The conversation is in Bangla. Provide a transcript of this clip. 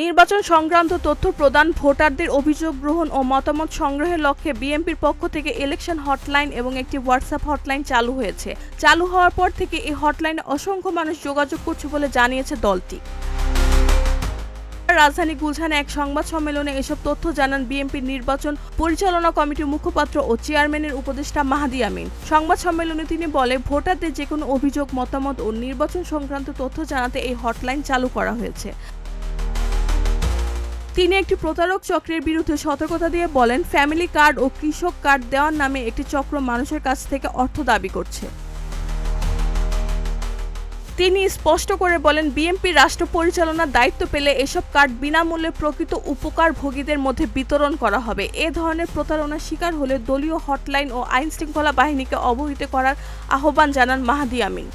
নির্বাচন সংক্রান্ত তথ্য প্রদান, ভোটারদের অভিযোগ গ্রহণ ও মতামত সংগ্রহের লক্ষ্যে বিএনপির পক্ষ থেকে ইলেকশন হটলাইন এবং একটি হোয়াটসঅ্যাপ হটলাইন চালু হয়েছে। চালু হওয়ার পর থেকে এই হটলাইনে অসংখ্য মানুষ যোগাযোগ করছে বলে জানিয়েছে দলটি। রাজধানী গুলশানে এক সংবাদ সম্মেলনে এসব তথ্য জানান বিএনপির নির্বাচন পরিচালনা কমিটির মুখপাত্র ও চেয়ারম্যানের উপদেষ্টা মাহাদি আমিন। সংবাদ সম্মেলনে তিনি বলে, ভোটারদের যে কোনো অভিযোগ, মতামত ও নির্বাচন সংক্রান্ত তথ্য জানাতে এই হটলাইন চালু করা হয়েছে। তিনি একটি প্রতারক চক্রের বিরুদ্ধে সতর্কতা দিয়ে বলেন, ফ্যামিলি কার্ড ও কৃষক কার্ড দেওয়ার নামে একটি চক্র মানুষের কাছ থেকে অর্থ দাবি করছে। তিনি স্পষ্ট করে বলেন, বিএনপি রাষ্ট্র পরিচালনার দায়িত্ব পেলে এসব কার্ড বিনামূল্যে প্রকৃত উপকার ভোগীদের মধ্যে বিতরণ করা হবে। এ ধরনের প্রতারণার শিকার হলে দলীয় হটলাইন ও আইন শৃঙ্খলা বাহিনীকে অবহিত করার আহ্বান জানান মাহাদি আমিন।